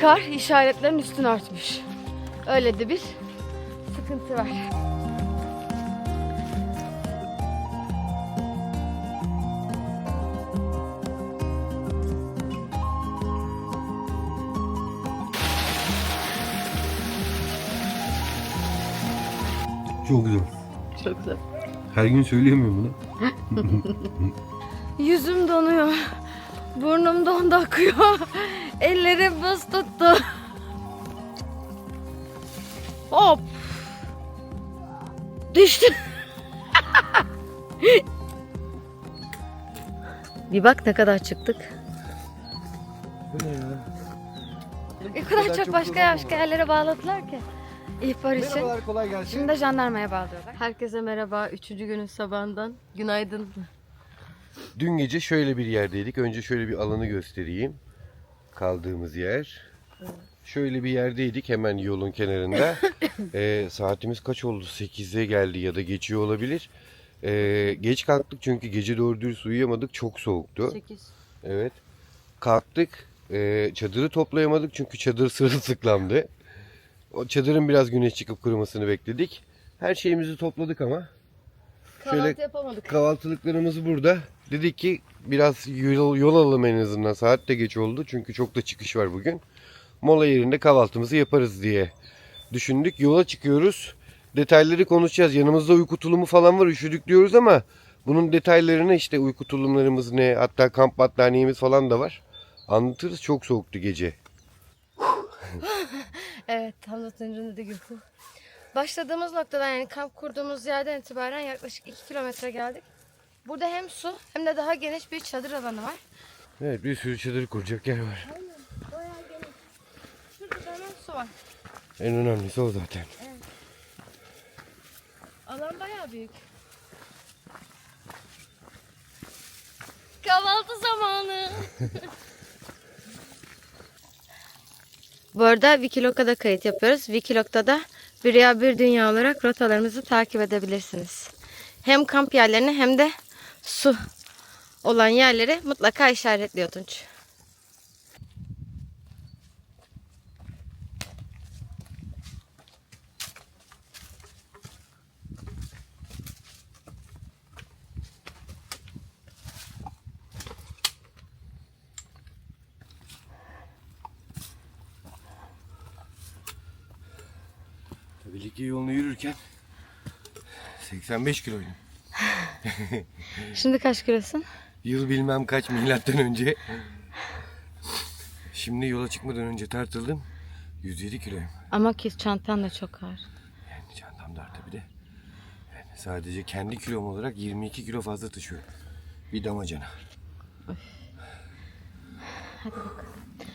kar işaretlerin üstünü örtmüş. Öyle de bir sıkıntı var. Çok güzel. Çok güzel. Her gün söyleyemiyorum bunu. Yüzüm donuyor. Burnum dondu akıyor. Ellerim buz tuttu. Düştü. Bir bak ne kadar çıktık. Bu ne ya? Ne kadar çok başka başka yerlere bağladılar ki. İhbar için. Merhabalar kolay gelsin. Şimdi de jandarmaya bağlıyorlar. Herkese merhaba. Üçüncü günün sabahından. Günaydın. Dün gece şöyle bir yerdeydik. Önce şöyle bir alanı göstereyim. Kaldığımız yer. Şöyle bir yerdeydik hemen yolun kenarında. Ee, saatimiz kaç oldu? 8'e geldi ya da geçiyor olabilir. Ee, geç kalktık çünkü gece doğru dürüst uyuyamadık. Çok soğuktu. 8. Evet. Kalktık. Ee, çadırı toplayamadık çünkü çadır sırılsıklamdı. O çadırın biraz güneş çıkıp kurumasını bekledik. Her şeyimizi topladık ama. Kahvaltı Şöyle- yapamadık. Kahvaltılıklarımız burada. Dedik ki biraz yol, yol alalım en azından. Saat de geç oldu çünkü çok da çıkış var bugün. Mola yerinde kahvaltımızı yaparız diye düşündük. Yola çıkıyoruz. Detayları konuşacağız. Yanımızda uyku tulumu falan var. Üşüdük diyoruz ama bunun detaylarını işte uyku tulumlarımız ne hatta kamp battaniyemiz falan da var. Anlatırız. Çok soğuktu gece. Evet, Tunç'un dediği gibi. Başladığımız noktadan yani kamp kurduğumuz yerden itibaren yaklaşık 2 kilometre geldik. Burada hem su hem de daha geniş bir çadır alanı var. Evet bir sürü çadır kuracak yer var. Su var. En önemlisi o zaten. Alan bayağı büyük. Kahvaltı zamanı. Bu arada Wikilog'a kayıt yapıyoruz. Wikilog'da da bir ya bir dünya olarak rotalarımızı takip edebilirsiniz. Hem kamp yerlerini hem de su olan yerleri mutlaka işaretliyor Tunç. Likya yolunu yürürken 85 kiloydum. Şimdi kaç kilosun? Yıl bilmem kaç milattan önce. Şimdi yola çıkmadan önce tartıldım. 107 kiloyum. Ama ki çantan da çok ağır. Yani çantam dar tabii de. Yani sadece kendi kilom olarak 22 kilo fazla taşıyorum. Bir damacana.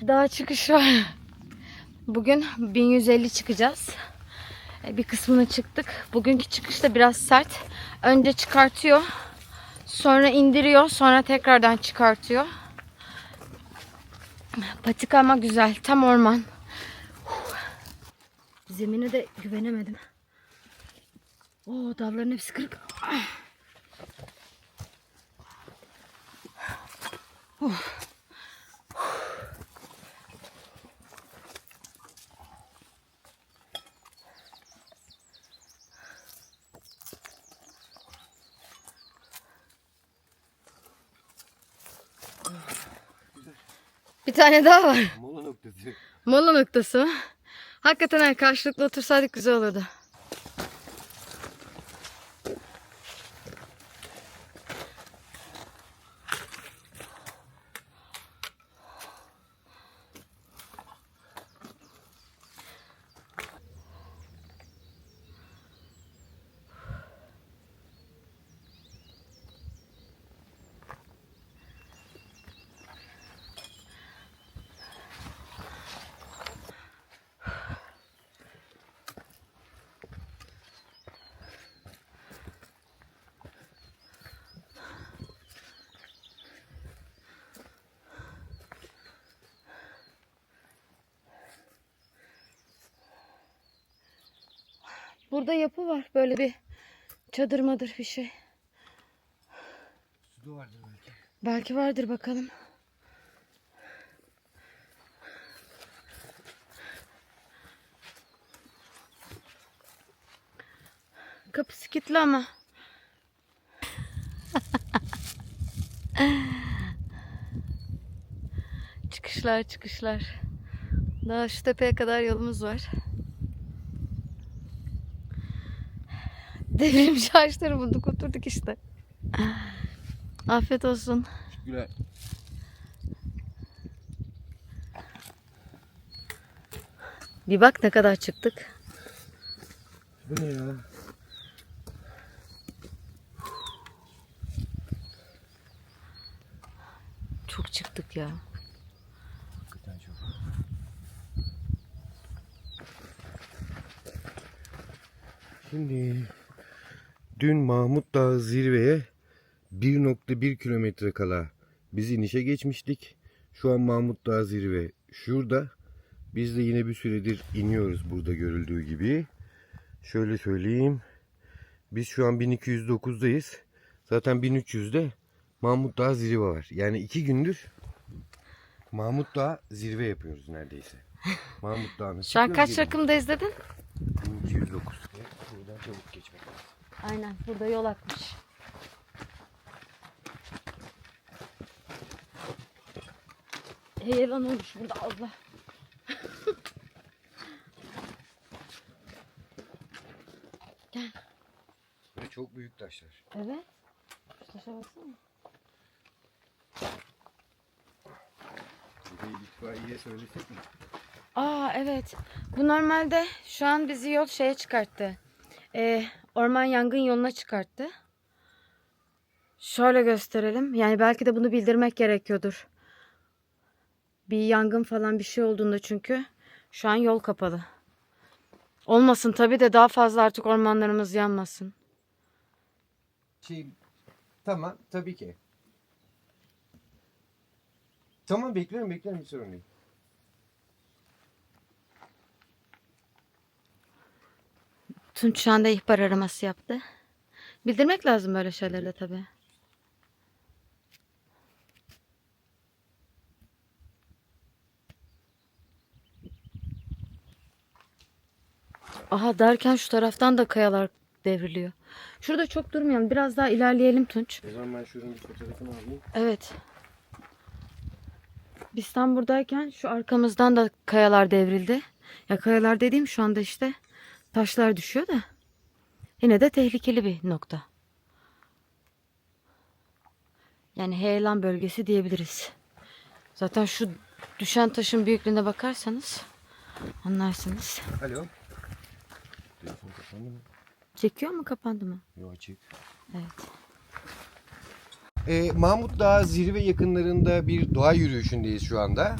Daha çıkış var. Bugün 1150 çıkacağız. E, Bir kısmını çıktık. Bugünkü çıkış da biraz sert. Önce çıkartıyor. Sonra indiriyor. Sonra tekrardan çıkartıyor. Patika ama güzel. Tam orman. Zemine de güvenemedim. Oo dalların hepsi kırık. Ah. Bir tane daha var. Mola noktası. Mola noktası? Hakikaten ha, karşılıklı otursaydık güzel olurdu. Burada yapı var. Böyle bir çadır madır bir şey. Suda vardır belki. Belki vardır bakalım. Kapısı kilitli ama. çıkışlar çıkışlar. Daha şu tepeye kadar yolumuz var. Devrimci ağaçları bulduk oturduk işte. Afiyet olsun. Güler. Bir bak ne kadar çıktık. Bu ne ya? Çok çıktık ya. Hakikaten çok. Şimdi dün Mahmut Dağı zirveye 1.1 kilometre kala biz inişe geçmiştik. Şu an Mahmut Dağı zirve şurada. Biz de yine bir süredir iniyoruz burada görüldüğü gibi. Şöyle söyleyeyim. Biz şu an 1209'dayız. Zaten 1300'de Mahmut Dağı zirve var. Yani iki gündür Mahmut Dağı zirve yapıyoruz neredeyse. Mahmut Dağı'na Şu an kaç rakımdayız dedin? 1209. Buradan çabuk. Aynen burada yol akmış. Heyelan olmuş burada Allah. Ve çok büyük taşlar. Evet. Şu taşa baksana. De itfaiye söylesek mi? Aa evet. Bu normalde şu an bizi yol şeye çıkarttı. Ee, orman yangın yoluna çıkarttı. Şöyle gösterelim. Yani belki de bunu bildirmek gerekiyordur. Bir yangın falan bir şey olduğunda çünkü şu an yol kapalı. Olmasın tabii de daha fazla artık ormanlarımız yanmasın. Şey, tamam tabii ki. Tamam bekliyorum bekliyorum bir sorun değil. Tunç şu anda ihbar araması yaptı. Bildirmek lazım böyle şeyleri de tabii. Aha derken şu taraftan da kayalar devriliyor. Şurada çok durmayalım. Biraz daha ilerleyelim Tunç. O zaman ben şuranın fotoğrafını alayım. Evet. Biz tam buradayken şu arkamızdan da kayalar devrildi. Ya kayalar dediğim şu anda işte taşlar düşüyor da. Yine de tehlikeli bir nokta. Yani heyelan bölgesi diyebiliriz. Zaten şu düşen taşın büyüklüğüne bakarsanız anlarsınız. Alo. Telefon kapandı mı? Çekiyor mu kapandı mı? Yok açık. Evet. Ee, Mahmut Dağı zirve yakınlarında bir doğa yürüyüşündeyiz şu anda.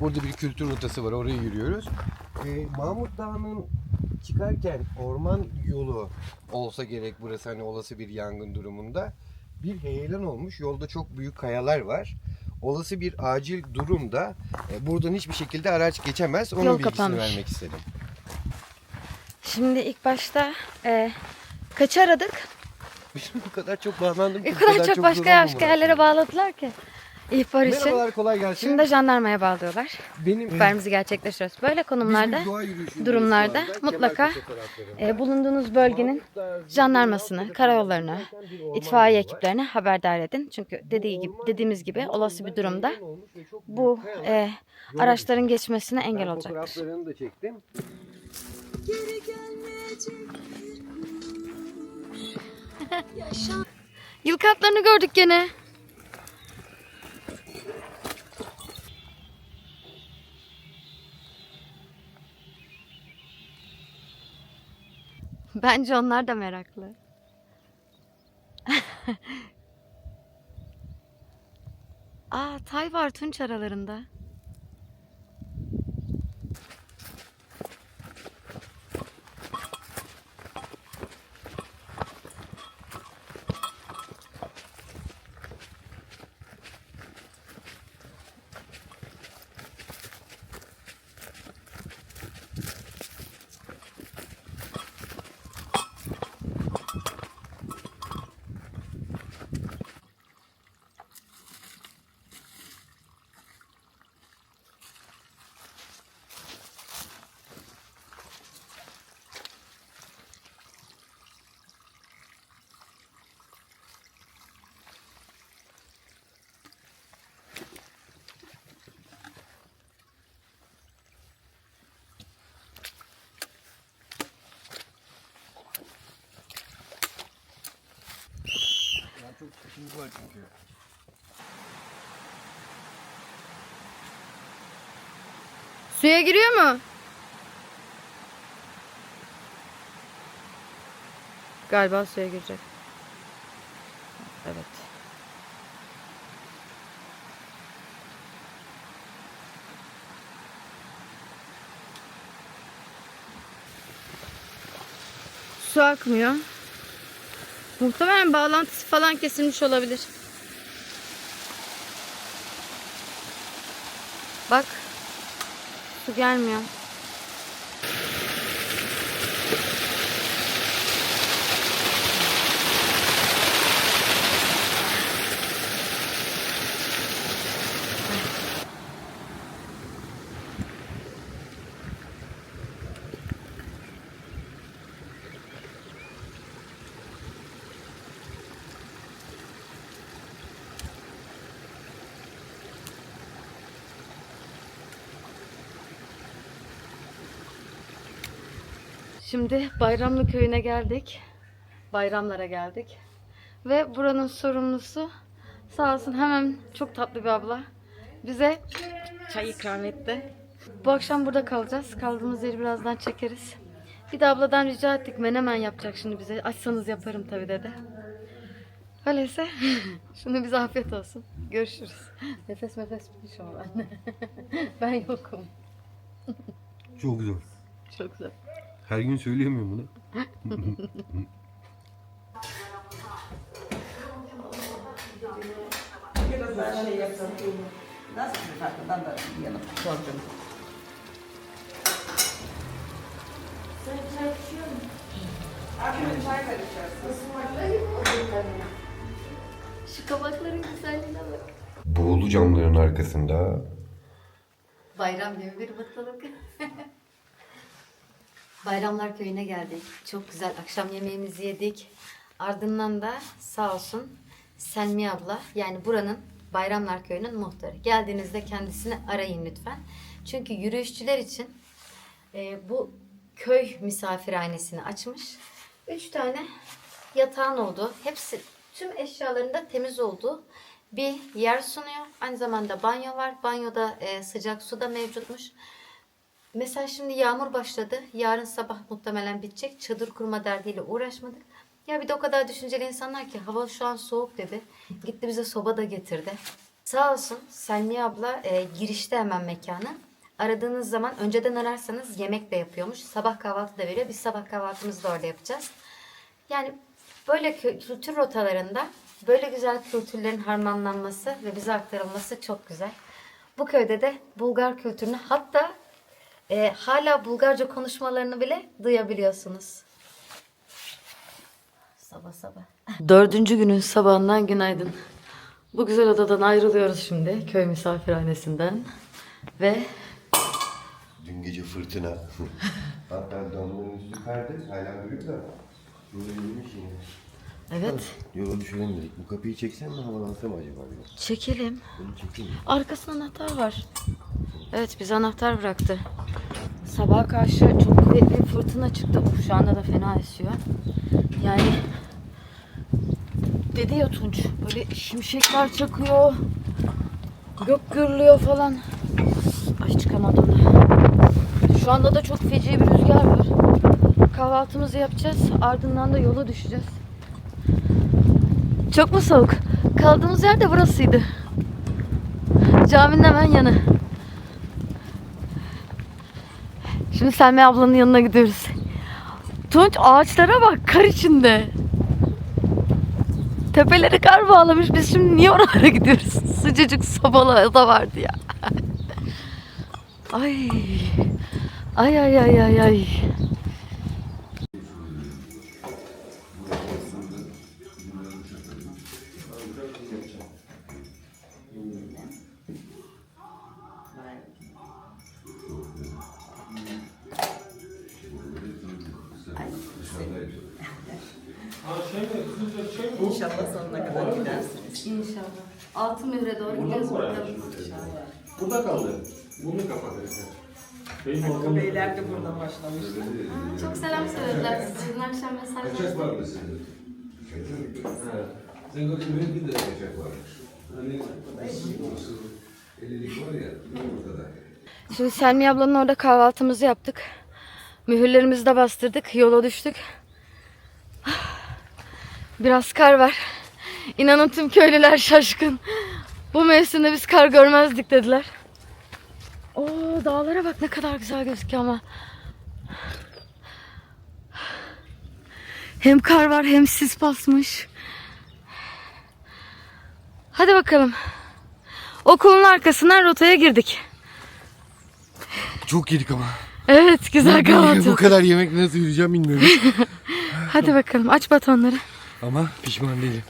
Burada bir kültür rotası var oraya yürüyoruz. Ee, Mahmut Dağı'nın çıkarken orman yolu olsa gerek burası hani olası bir yangın durumunda bir heyelan olmuş. Yolda çok büyük kayalar var. Olası bir acil durumda e, buradan hiçbir şekilde araç geçemez. Onun Yol bilgisini kapanmış. vermek istedim. Şimdi ilk başta e, kaçı aradık? bu kadar çok bağlandım. ki, O bu kadar çok başka başka yerlere aslında. bağladılar ki. İhbar için. Merhabalar kolay gelsin. Şimdi de jandarmaya bağlıyorlar. benim İhbarımızı gerçekleştiriyoruz. Böyle konumlarda durumlarda mutlaka, e, bulunduğunuz bölgenin jandarmasını, karayollarını, itfaiye ekiplerini haberdar edin. Çünkü dediği gibi, dediğimiz gibi olası bir durumda bu e, araçların geçmesine engel olacaktır. Da çektim. Yıl kartlarını gördük gene. Bence onlar da meraklı. Aa, Tay var Tunç aralarında. Var çünkü. Suya giriyor mu? Galiba suya girecek. Evet. Su akmıyor. Muhtemelen bağlantısı falan kesilmiş olabilir. Bak. Su gelmiyor. Şimdi Bayramlı köyüne geldik. Bayramlara geldik. Ve buranın sorumlusu sağ olsun hemen çok tatlı bir abla bize çay ikram etti. Bu akşam burada kalacağız. Kaldığımız yeri birazdan çekeriz. Bir de abladan rica ettik menemen yapacak şimdi bize. Açsanız yaparım tabii dedi. Öyleyse şunu bize afiyet olsun. Görüşürüz. Nefes nefes bitmiş ama ben. ben yokum. Çok güzel. Çok güzel. Her gün söyleyemiyorum bunu. Biraz şey yapalım. Nasıl bir farkından da yanıp sordum. Şu kabakların güzelliğine bak. Buğulu camların arkasında Bayram gibi bir mutluluk. Bayramlar köyüne geldik. Çok güzel akşam yemeğimizi yedik. Ardından da sağ olsun Selmi abla yani buranın Bayramlar köyünün muhtarı. Geldiğinizde kendisini arayın lütfen. Çünkü yürüyüşçüler için e, bu köy misafirhanesini açmış. Üç tane yatağın olduğu, hepsi tüm eşyalarında temiz olduğu bir yer sunuyor. Aynı zamanda banyo var. Banyoda e, sıcak su da mevcutmuş. Mesela şimdi yağmur başladı. Yarın sabah muhtemelen bitecek. Çadır kurma derdiyle uğraşmadık. Ya bir de o kadar düşünceli insanlar ki hava şu an soğuk dedi. Gitti bize soba da getirdi. Sağ olsun Selmi abla e, girişte hemen mekanı. Aradığınız zaman önceden ararsanız yemek de yapıyormuş. Sabah kahvaltı da veriyor. Biz sabah kahvaltımızı da orada yapacağız. Yani böyle kü- kültür rotalarında böyle güzel kültürlerin harmanlanması ve bize aktarılması çok güzel. Bu köyde de Bulgar kültürünü hatta e, hala Bulgarca konuşmalarını bile duyabiliyorsunuz. Sabah sabah. Dördüncü günün sabahından günaydın. Bu güzel odadan ayrılıyoruz şimdi köy misafirhanesinden. Ve dün gece fırtına. Hatta damların üstü perde hala duruyor da. Böyle yürümüş yine. Evet Yola düşelim dedik. Bu kapıyı çeksem mi havalansam acaba çekelim. Bunu çekeyim mi? Arkasında anahtar var. Evet bize anahtar bıraktı. Sabaha karşı çok kuvvetli bir fırtına çıktı. Şu anda da fena esiyor. Yani dedi ya Tunç böyle şimşekler çakıyor. Gök gürlüyor falan. Ay çıkamadım da. Şu anda da çok feci bir rüzgar var. Kahvaltımızı yapacağız. Ardından da yola düşeceğiz. Çok mu soğuk? Kaldığımız yer de burasıydı. Caminin hemen yanı. Şimdi Selma ablanın yanına gidiyoruz. Tunç ağaçlara bak kar içinde. Tepeleri kar bağlamış. Biz şimdi niye oralara gidiyoruz? Sıcacık sobalı da vardı ya. ay. Ay ay ay ay ay. İnşallah. Altın mühre doğru gidiyoruz bakalım. Burada kaldı. Bunu kapatırız. Benim Hakkı. Beyler de buradan başlamıştı. Çok selam söylediler size. Dün akşam Kaçak var mı senin? Evet. Tengo bir de yapacak varmış. Hani nasıl elilik var ya, orada da. Şimdi Selmi ablanın orada kahvaltımızı yaptık. Mühürlerimizi de bastırdık. Yola düştük. Biraz kar var. İnanın tüm köylüler şaşkın. Bu mevsimde biz kar görmezdik dediler. Oo dağlara bak ne kadar güzel gözüküyor ama. Hem kar var hem sis basmış. Hadi bakalım. Okulun arkasından rotaya girdik. Çok yedik ama. Evet güzel kahvaltı. Bu kadar yemek nasıl yürüyeceğim bilmiyorum. Hadi bakalım aç batonları. ama pişman değilim.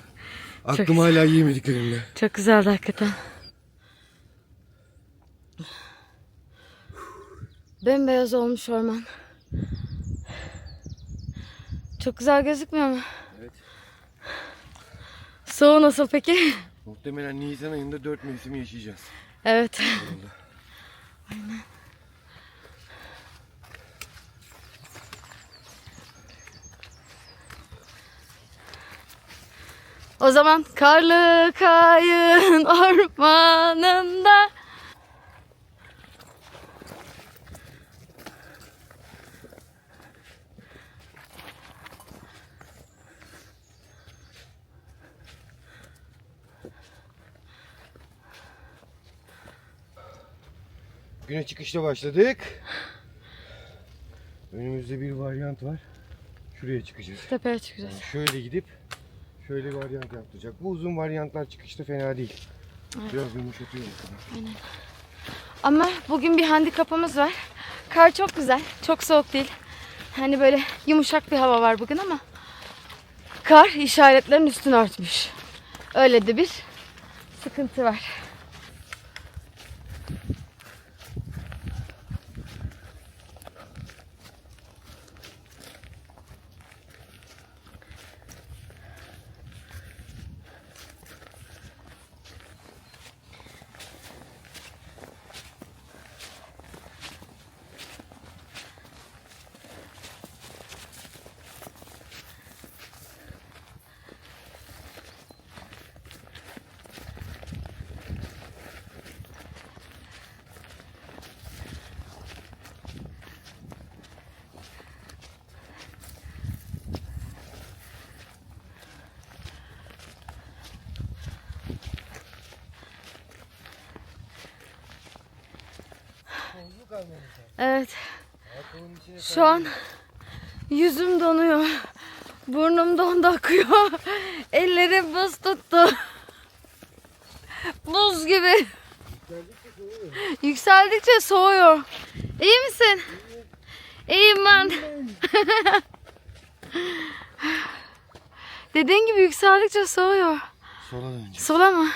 Aklım hala yemediklerimde. Çok güzeldi hakikaten. Bembeyaz olmuş orman. Çok güzel gözükmüyor mu? Evet. Soğuğu nasıl peki? Muhtemelen Nisan ayında dört mevsimi yaşayacağız. Evet. O zaman karlı kayın ormanında Güne çıkışta başladık. Önümüzde bir varyant var. Şuraya çıkacağız. tepeye çıkacağız. Yani şöyle gidip şöyle varyant yaptıracak. Bu uzun varyantlar çıkışta fena değil. Biraz yumuşatıyor insanı. Ama bugün bir handikapımız var. Kar çok güzel. Çok soğuk değil. Hani böyle yumuşak bir hava var bugün ama kar işaretlerin üstünü örtmüş. Öyle de bir sıkıntı var. Evet. Şu an yüzüm donuyor. Burnum dondu akıyor. Ellerim buz tuttu. Buz gibi. Yükseldikçe soğuyor. İyi misin? İyiyim ben. Dediğin gibi yükseldikçe soğuyor. Sola döneceğiz. Sola mı?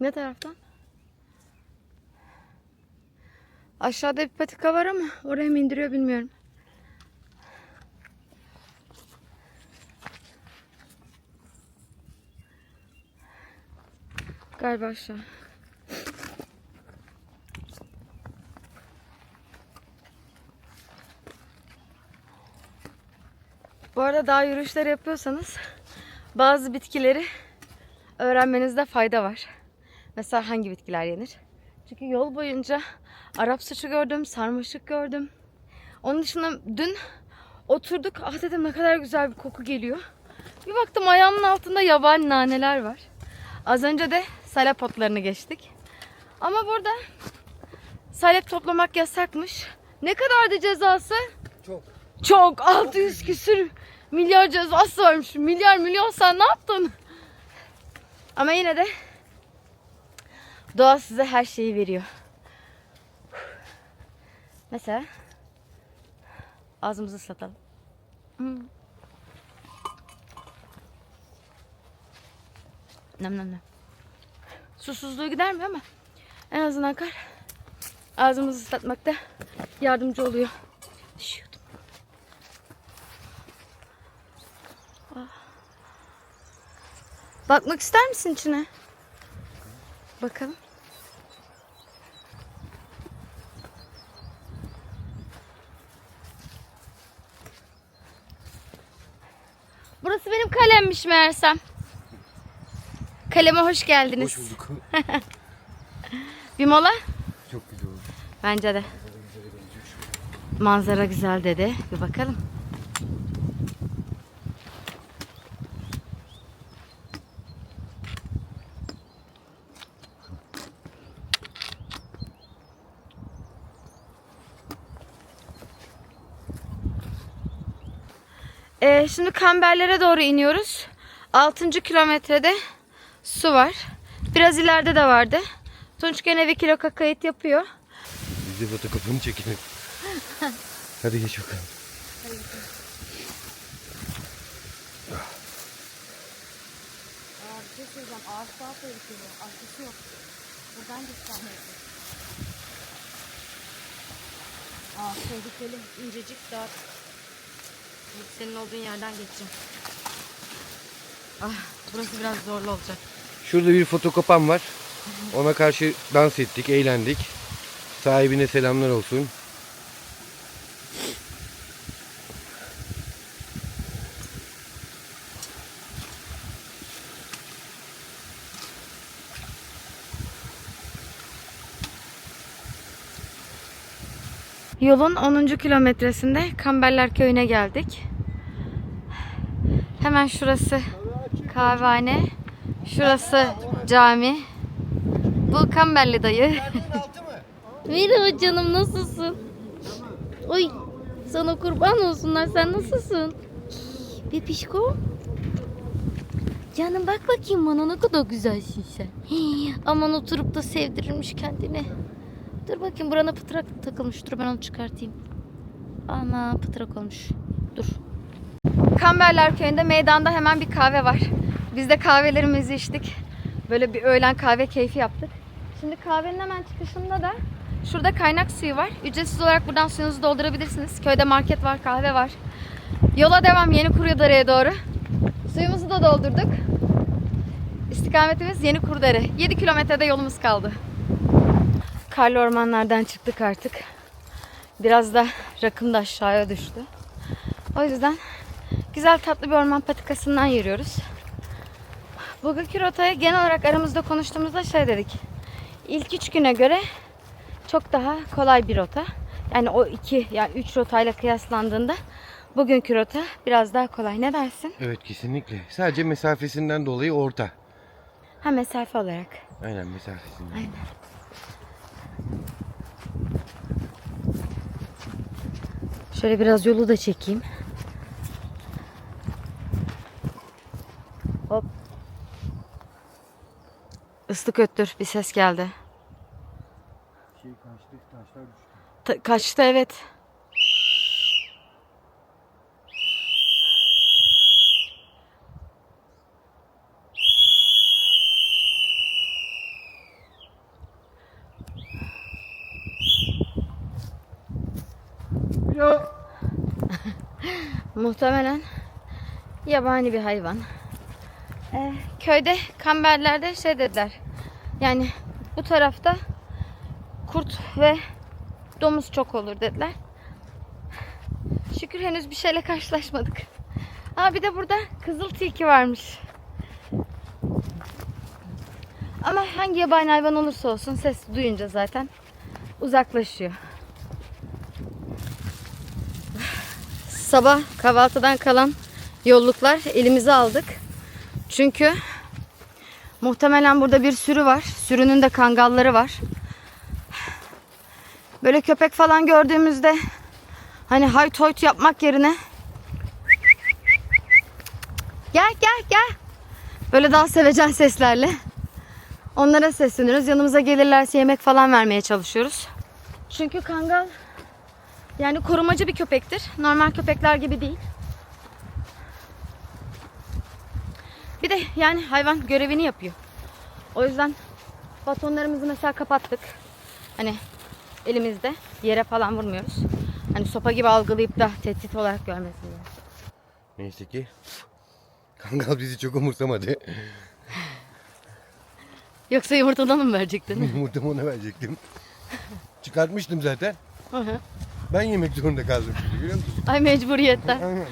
Ne taraftan? Aşağıda bir patika var ama oraya mı indiriyor bilmiyorum. Galiba aşağı. Bu arada dağ yürüyüşleri yapıyorsanız bazı bitkileri öğrenmenizde fayda var. Mesela hangi bitkiler yenir? Çünkü yol boyunca Arap saçı gördüm, sarmaşık gördüm. Onun dışında dün oturduk. Ah dedim ne kadar güzel bir koku geliyor. Bir baktım ayağımın altında yabani naneler var. Az önce de salep otlarını geçtik. Ama burada salep toplamak yasakmış. Ne kadardı cezası? Çok. Çok. 600 küsür milyar cezası varmış. Milyar milyon sen ne yaptın? Ama yine de doğa size her şeyi veriyor. Mesela ağzımızı ıslatalım. Hmm. Nem nem nem. Susuzluğu gidermiyor ama en azından kar ağzımızı ıslatmakta yardımcı oluyor. Düşüyordum. Ah. Bakmak ister misin içine? Bakalım. Burası benim kalemmiş meğersem. Kaleme hoş geldiniz. Hoş bulduk. Bir mola? Çok güzel oldu. Bence de. Manzara güzel dedi. Bir bakalım. Ee, şimdi Kamberlere doğru iniyoruz. 6. kilometrede su var. Biraz ileride de vardı. Tunç gene bir kilo kayıt yapıyor. Biz de fotokopunu çekelim. Hadi geç bakalım. Aa, bir şey söyleyeceğim. Ağaç daha tehlikeli. Arkası yok. Buradan geçsem Aa, tehlikeli. İncecik daha. Senin olduğun yerden geçeceğim. Ah, burası biraz zorlu olacak. Şurada bir fotokopan var. Ona karşı dans ettik, eğlendik. Sahibine selamlar olsun. Yolun 10. kilometresinde Kamberler Köyü'ne geldik. Hemen şurası kahvehane. Şurası cami. Bu Kamberli dayı. Merhaba canım nasılsın? Oy sana kurban olsunlar sen nasılsın? Bebişko. Canım bak bakayım bana ne kadar güzelsin sen. Aman oturup da sevdirirmiş kendini. Dur bakayım burana pıtrak takılmış. Dur ben onu çıkartayım. Ana pıtrak olmuş. Dur. Kamberler köyünde meydanda hemen bir kahve var. Biz de kahvelerimizi içtik. Böyle bir öğlen kahve keyfi yaptık. Şimdi kahvenin hemen çıkışında da şurada kaynak suyu var. Ücretsiz olarak buradan suyunuzu doldurabilirsiniz. Köyde market var, kahve var. Yola devam Yeni Kuruyadere'ye doğru. Suyumuzu da doldurduk. İstikametimiz Yeni Kurudere. 7 kilometrede yolumuz kaldı. Karlı ormanlardan çıktık artık. Biraz da rakım da aşağıya düştü. O yüzden güzel tatlı bir orman patikasından yürüyoruz. Bugünkü rotaya genel olarak aramızda konuştuğumuzda şey dedik. İlk üç güne göre çok daha kolay bir rota. Yani o iki, yani üç rotayla kıyaslandığında bugünkü rota biraz daha kolay. Ne dersin? Evet kesinlikle. Sadece mesafesinden dolayı orta. Ha mesafe olarak. Aynen mesafesinden. Aynen. Şöyle biraz yolu da çekeyim. Hop. Islık öttür. Bir ses geldi. Şey kaçtı, taşlar düştü. Ta- kaçtı evet. Muhtemelen yabani bir hayvan. Ee, köyde kamberlerde şey dediler. Yani bu tarafta kurt ve domuz çok olur dediler. Şükür henüz bir şeyle karşılaşmadık. Aa bir de burada kızıl tilki varmış. Ama hangi yabani hayvan olursa olsun ses duyunca zaten uzaklaşıyor. Sabah kahvaltıdan kalan yolluklar elimize aldık. Çünkü muhtemelen burada bir sürü var. Sürünün de kangalları var. Böyle köpek falan gördüğümüzde hani hayt hoyt yapmak yerine gel gel gel böyle daha sevecen seslerle onlara sesleniyoruz. Yanımıza gelirlerse yemek falan vermeye çalışıyoruz. Çünkü kangal yani korumacı bir köpektir. Normal köpekler gibi değil. Bir de yani hayvan görevini yapıyor. O yüzden batonlarımızı mesela kapattık. Hani elimizde yere falan vurmuyoruz. Hani sopa gibi algılayıp da tehdit olarak görmesin diye. Neyse ki Kangal bizi çok umursamadı. Yoksa yumurtadan mı verecektin? Yumurtamı ona verecektim. Çıkartmıştım zaten. Hı hı. Ben yemek zorunda kaldım şimdi biliyor musun? Ay mecburiyetten. Aynen.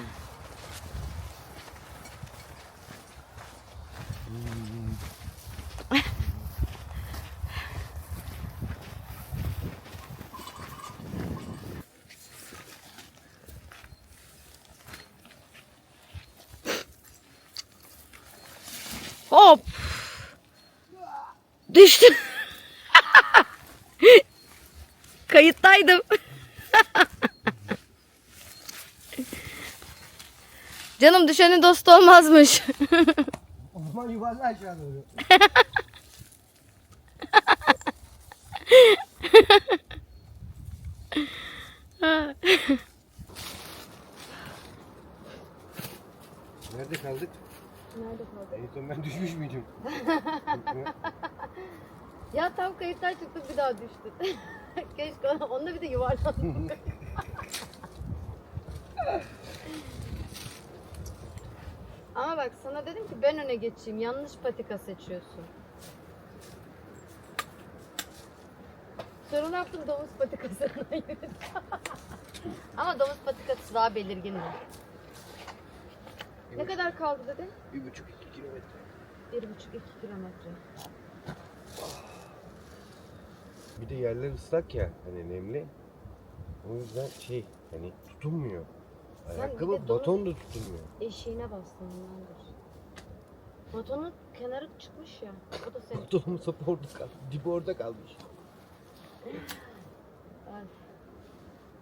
Hop. Düştüm. Kayıttaydım. Canım düşenin dostu olmazmış. O zaman yuvarla aşağı doğru. Nerede kaldık? Nerede kaldı? En son ben düşmüş müydüm? Ya tam kayıttan çıktım bir daha düştüm. Keşke ona, onda bir de yuvarlandım. Ama bak sana dedim ki ben öne geçeyim. Yanlış patika seçiyorsun. Sonra ne yaptım domuz patikasına yürüdüm. Ama domuz patikası daha belirgin. Ne kadar kaldı dedin? Bir buçuk iki kilometre. Bir buçuk iki kilometre. Bir de yerler ıslak ya hani nemli. O yüzden şey hani tutunmuyor. bir de Ayakkabı domuz- baton da tutunmuyor. Eşiğine bastın ondandır. Batonun kenarı çıkmış ya. O da senin. Batonun sapı orada kaldı. Dibi orada kalmış. Ay.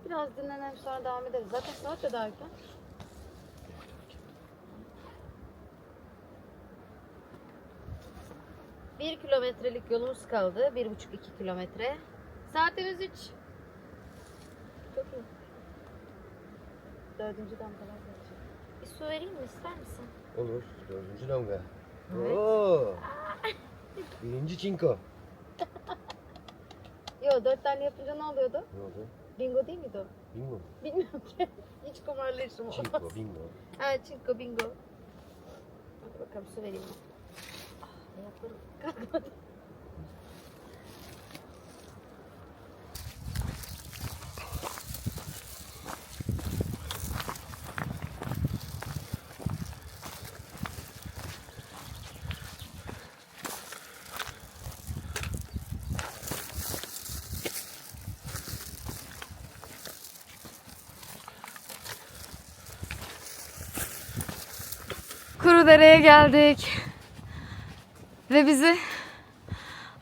Biraz dinlenelim sonra devam ederiz. Zaten saat de daha erken. Bir kilometrelik yolumuz kaldı. Bir buçuk iki kilometre. Saatimiz üç. Çok iyi. Dördüncü damgalar gelecek. Bir su vereyim mi ister misin? Olur. Dördüncü damga. Evet. Oo. Birinci çinko. Yo dört tane yapınca ne oluyordu? Ne oldu? Bingo değil miydi o? Bingo. Bilmiyorum ki. Hiç kumarlayışım olmaz. Çinko, bingo. Ha çinko bingo. Hadi bakalım su vereyim. Ah, ayaklarım kalkmadı. Kurudere'ye geldik. Ve bizi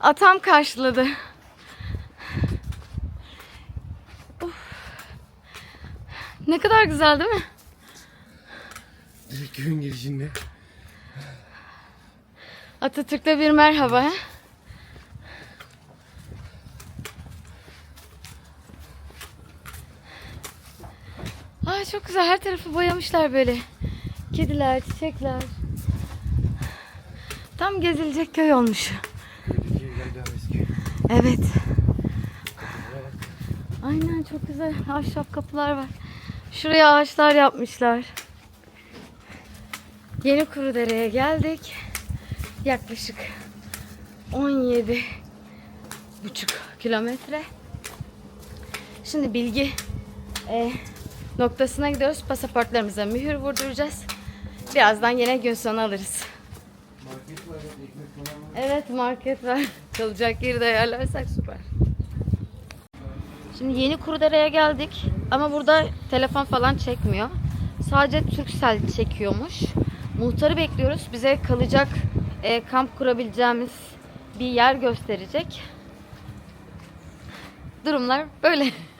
atam karşıladı. Of. Ne kadar güzel değil mi? Direkt köyün girişinde. Atatürk'te bir merhaba. he? Ay çok güzel. Her tarafı boyamışlar böyle. Kediler, çiçekler. Tam gezilecek köy olmuş. Evet. Aynen çok güzel ahşap kapılar var. Şuraya ağaçlar yapmışlar. Yeni Kurudere'ye geldik. Yaklaşık 17 buçuk kilometre. Şimdi bilgi e, noktasına gidiyoruz. Pasaportlarımıza mühür vurduracağız. Birazdan yine gün sonu alırız. Market var, ekmek falan var. Evet market var. Kalacak yeri de ayarlarsak süper. Şimdi yeni Kurudere'ye geldik. Ama burada telefon falan çekmiyor. Sadece Turkcell çekiyormuş. Muhtarı bekliyoruz. Bize kalacak e, kamp kurabileceğimiz bir yer gösterecek. Durumlar böyle.